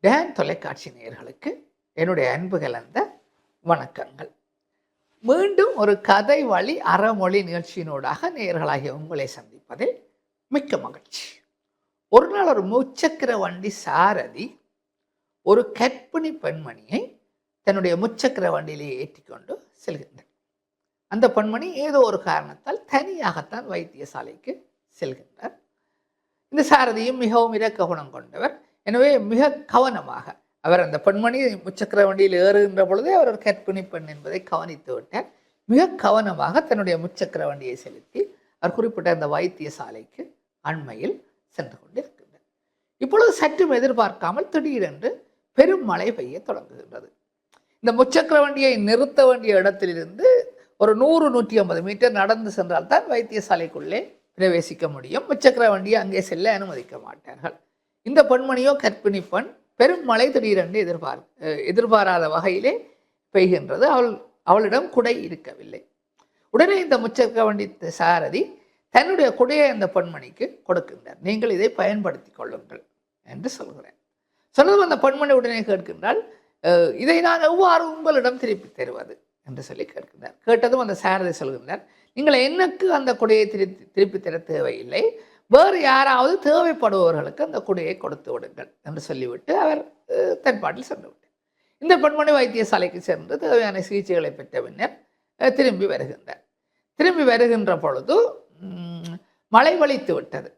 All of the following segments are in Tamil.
டேன் தொலைக்காட்சி நேயர்களுக்கு என்னுடைய அன்பு கலந்த வணக்கங்கள். மீண்டும் ஒரு கதை வழி அறமொழி நிகழ்ச்சியினூடாக நேயர்களாகிய உங்களை சந்திப்பதில் மிக்க மகிழ்ச்சி. ஒரு நாள் ஒரு முச்சக்கர வண்டி சாரதி ஒரு கற்பிணி பெண்மணியை தன்னுடைய முச்சக்கர வண்டியிலே ஏற்றிக்கொண்டு செல்கின்றார் அந்த பெண்மணி ஏதோ ஒரு காரணத்தால் தனியாகத்தான் வைத்தியசாலைக்கு செல்கின்றார். இந்த சாரதியும் மிகவும் இறக்க குணம் கொண்டவர். எனவே மிக கவனமாக அவர் அந்த பெண்மணி முச்சக்கர வண்டியில் ஏறுகின்ற பொழுதே அவர் ஒரு கற்பிணி பெண் என்பதை கவனித்து விட்டார். மிக கவனமாக தன்னுடைய முச்சக்கர வண்டியை செலுத்தி அவர் குறிப்பிட்ட அந்த வைத்தியசாலைக்கு அண்மையில் சென்று கொண்டிருக்கின்றார். இப்பொழுது சற்றும் எதிர்பார்க்காமல் திடீரென்று பெரும் மழை பெய்ய தொடங்குகின்றது. இந்த முச்சக்கர வண்டியை நிறுத்த வேண்டிய இடத்திலிருந்து ஒரு நூறு நூற்றி ஐம்பது மீட்டர் நடந்து சென்றால் தான் வைத்தியசாலைக்குள்ளே பிரவேசிக்க முடியும். முச்சக்கர வண்டியை அங்கே செல்ல அனுமதிக்க மாட்டார்கள். இந்த பெண்மணியோ கற்பிணி பெண் பெரும் மழை திடீரென்று எதிர்பார் எதிர்பாராத வகையிலே பெய்கின்றது. அவள் அவளிடம் குடை இருக்கவில்லை. உடனே இந்த முச்சக்க வண்டி சாரதி தன்னுடைய குடையை அந்த பெண்மணிக்கு கொடுக்கின்றார். நீங்கள் இதை பயன்படுத்தி கொள்ளுங்கள் என்று சொல்கிறேன். சொன்னதும் அந்த பெண்மணி உடனே கேட்கின்றால் இதை நான் எவ்வாறு உங்களிடம் திருப்பி தருவது? என்று சொல்லி கேட்கின்றார். கேட்டதும் அந்த சாரதி சொல்கின்றார் நீங்கள் எனக்கு அந்த குடையை திருப்பி திருப்பி தர தேவையில்லை. வேறு யாராவது தேவைப்படுபவர்களுக்கு அந்த குடையை கொடுத்து விடுங்கள் என்று சொல்லிவிட்டு அவர் தன்பாட்டில் சென்று விட்டார் இந்த பெண்மணி வைத்தியசாலைக்கு சென்று தேவையான சிகிச்சைகளை பெற்ற பின்னர் திரும்பி வருகின்றார். திரும்பி வருகின்ற பொழுது மழை வலித்து விட்டது.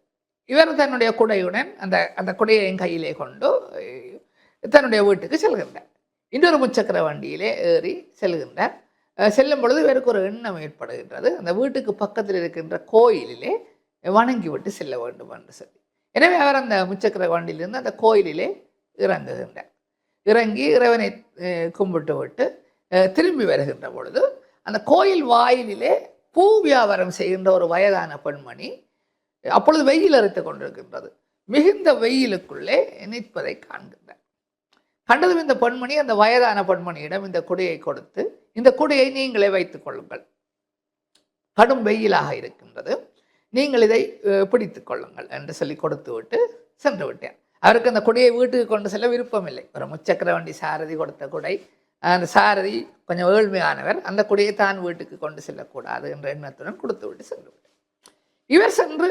இவர் தன்னுடைய குடையுடன் அந்த அந்த குடையை என் கையிலே கொண்டு தன்னுடைய வீட்டுக்கு செல்கின்றார். இன்னொரு முச்சக்கர வண்டியிலே ஏறி செல்கின்றார். செல்லும் பொழுது இவருக்கு ஒரு எண்ணம் ஏற்படுகின்றது. அந்த வீட்டுக்கு பக்கத்தில் இருக்கின்ற கோயிலிலே வணங்கி விட்டு செல்ல வேண்டும் என்று சொல்லி. எனவே அவர் அந்த முச்சக்கர வண்டியிலிருந்து அந்த கோயிலிலே இறங்குகின்றார் இறங்கி இறைவனை கும்பிட்டு விட்டு திரும்பி வருகின்ற பொழுது அந்த கோயில் வாயிலிலே பூ வியாபாரம் செய்கின்ற ஒரு வயதான பெண்மணி அப்பொழுது வெயில் அறுத்து கொண்டிருக்கின்றது. மிகுந்த வெயிலுக்குள்ளே நிற்பதை காண்கின்றார். கண்டதும் இந்த பெண்மணி அந்த வயதான பெண்மணியிடம் இந்த குடையை கொடுத்து இந்த குடையை நீங்களே வைத்துக் கொள்ளுங்கள். கடும் வெயிலாக இருக்கின்றது. நீங்கள் இதை பிடித்து கொள்ளுங்கள் என்று சொல்லி கொடுத்து விட்டு சென்று விட்டேன். அவருக்கு அந்த குடையை வீட்டுக்கு கொண்டு செல்ல விருப்பமில்லை. ஒரு முச்சக்கர வண்டி சாரதி கொடுத்த குடை. அந்த சாரதி கொஞ்சம் ஏழ்மையானவர். அந்த குடையை தான் வீட்டுக்கு கொண்டு செல்லக்கூடாது என்ற எண்ணத்துடன் கொடுத்து விட்டு சென்று விட்டார் இவர் சென்று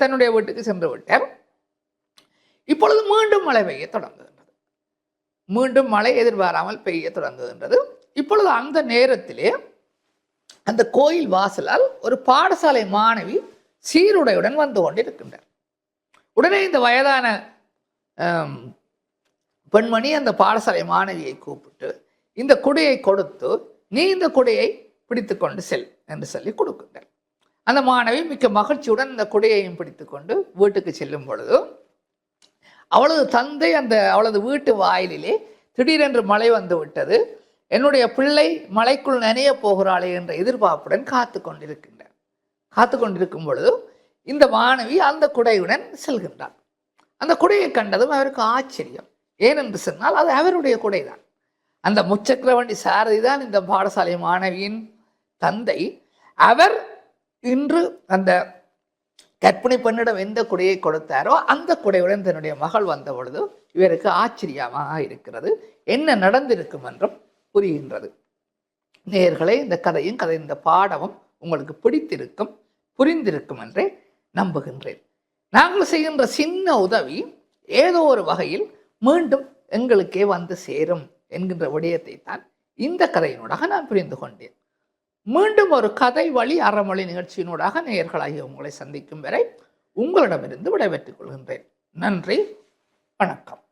தன்னுடைய வீட்டுக்கு சென்று விட்டார் இப்பொழுது மீண்டும் மழை பெய்ய தொடங்குகின்றது. மீண்டும் மழை எதிர்பாராமல் பெய்ய தொடங்குகின்றது. இப்பொழுது அந்த நேரத்திலே அந்த கோயில் வாசலால் ஒரு பாடசாலை மாணவி சீருடையுடன் வந்து கொண்டிருக்கின்றார் உடனே இந்த வயதான பெண்மணி அந்த பாடசாலை மாணவியை கூப்பிட்டு இந்த குடையை கொடுத்து நீ இந்த குடையை பிடித்துக்கொண்டு செல் என்று சொல்லி கொடுக்கின்றார். அந்த மாணவி மிக்க மகிழ்ச்சியுடன் இந்த குடையையும் பிடித்துக்கொண்டு வீட்டுக்கு செல்லும் பொழுது அவளது தந்தை அந்த அவளது வீட்டு வாயிலிலே திடீரென்று மழை வந்து விட்டது. என்னுடைய பிள்ளை மலைக்குள் நனைய போகிறாளே என்ற எதிர்பார்ப்புடன் காத்து கொண்டிருக்கின்றார். காத்து கொண்டிருக்கும் பொழுது இந்த மாணவி அந்த குடையுடன் செல்கின்றார் அந்த குடையை கண்டதும் அவருக்கு ஆச்சரியம். ஏனென்று சொன்னால் அது அவருடைய குடை தான் அந்த முச்சக்கரவண்டி சாரதி தான் இந்த பாடசாலை மாணவியின் தந்தை. அவர் இன்று அந்த கற்பிணி பெண்ணிடம் எந்த குடையை கொடுத்தாரோ அந்த குடையுடன் தன்னுடைய மகள் வந்த பொழுது இவருக்கு ஆச்சரியமாக இருக்கிறது. என்ன நடந்திருக்கும் என்றும் புரிகின்றது. நேர்களே இந்த கதையும் கதை இந்த பாடமும் உங்களுக்கு பிடித்திருக்கும். புரிந்திருக்கும் என்றே நம்புகின்றேன். நாங்கள் செய்கின்ற சின்ன உதவி ஏதோ ஒரு வகையில் மீண்டும் எங்களுக்கே வந்து சேரும் என்கின்ற விடயத்தை தான் இந்த கதையினூடாக நான் புரிந்து கொண்டேன். மீண்டும் ஒரு கதை வழி அறமொழி நிகழ்ச்சியினூடாக நேயர்களாகிய உங்களை சந்திக்கும் வரை உங்களிடமிருந்து விடைபெற்றுக் கொள்கின்றேன். நன்றி வணக்கம்.